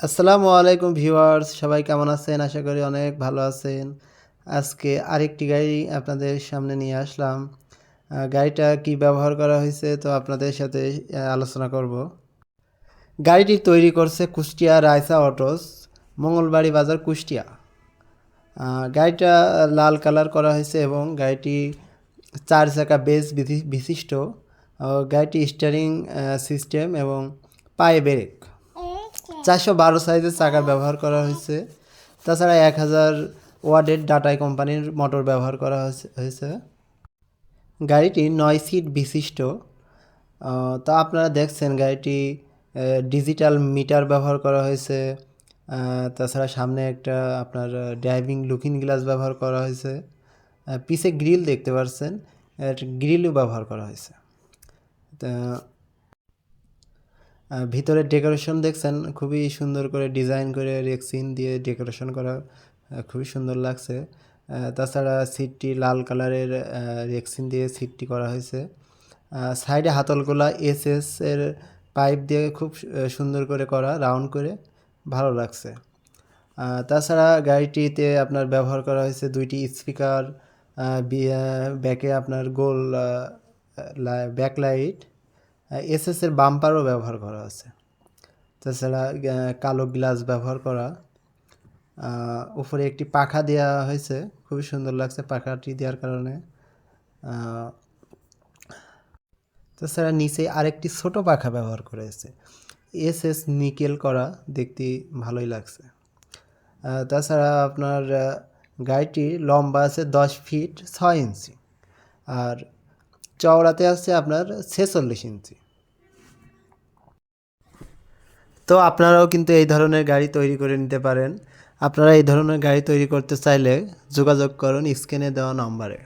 আসসালামু আলাইকুম ভিউয়ার্স, সবাই কেমন আছেন? আশা করি অনেক ভালো আছেন। আজকে আরেকটি গাড়ি আপনাদের সামনে নিয়ে আসলাম। গাড়িটা কি ব্যবহার করা হয়েছে তো আপনাদের সাথে আলোচনা করব। গাড়িটি তৈরি করছে কুষ্টিয়া রায়সা অটোস, মঙ্গলবাড়ি বাজার কুষ্টিয়া। গাড়িটা লাল কালার করা হয়েছে এবং গাড়িটি চার চাকা বেস বিশিষ্ট। গাড়িটি স্টারিং সিস্টেম এবং পায়ে ব্রেক। চারশো বারো সাইজের চাকার ব্যবহার করা হয়েছে। তাছাড়া এক হাজার ওয়ার্ডের ডাটাই কোম্পানির মোটর ব্যবহার করা হয়েছে- গাড়িটি নয় সিট বিশিষ্ট। তা আপনারা দেখছেন গাড়িটি ডিজিটাল মিটার ব্যবহার করা হয়েছে। তাছাড়া সামনে একটা আপনার ড্রাইভিং লুকিং গ্লাস ব্যবহার করা হয়েছে। পিছে গ্রিল দেখতে পাচ্ছেন গ্রিলও ব্যবহার করা হয়েছে। তা ভিতরে ডেকোরেশন দেখছেন, খুবই সুন্দর করে ডিজাইন করে রেক্সিন দিয়ে ডেকোরেশন করা খুবই সুন্দর লাগছে। তাছাড়া সিটটি লাল কালারের রেক্সিন দিয়ে সিটটি করা হয়েছে। সাইডে হাতলগুলা এস এস এর পাইপ দিয়ে খুব সুন্দর করে করা, রাউন্ড করে, ভালো লাগছে। তাছাড়া গাড়িটিতে আপনার ব্যবহার করা হয়েছে দুইটি স্পিকার ব্যাকে আপনার গোল ব্যাক লাইট এসএস এর বাম্পারও ব্যবহার করা আছে। তাছাড়া কালো গ্লাস ব্যবহার করা। উপরে একটি পাখা দেওয়া হয়েছে। খুবই সুন্দর লাগছে পাখাটি দেওয়ার কারণে। তাছাড়া নিচে আরেকটি ছোট পাখা ব্যবহার করা হয়েছে এস এস নিকেল করা। দেখতে ভালোই লাগছে। তাছাড়া আপনার গাড়িটি লম্বা আছে দশ ফিট ছয় ইঞ্চি আর চওড়াতে আছে আপনার ছেচল্লিশ ইঞ্চি। তো আপনারাও কিন্তু এই ধরনের গাড়ি তৈরি করে নিতে পারেন। আপনারা এই ধরনের গাড়ি তৈরি করতে চাইলে যোগাযোগ করুন স্ক্রিনে দেওয়া নম্বরে।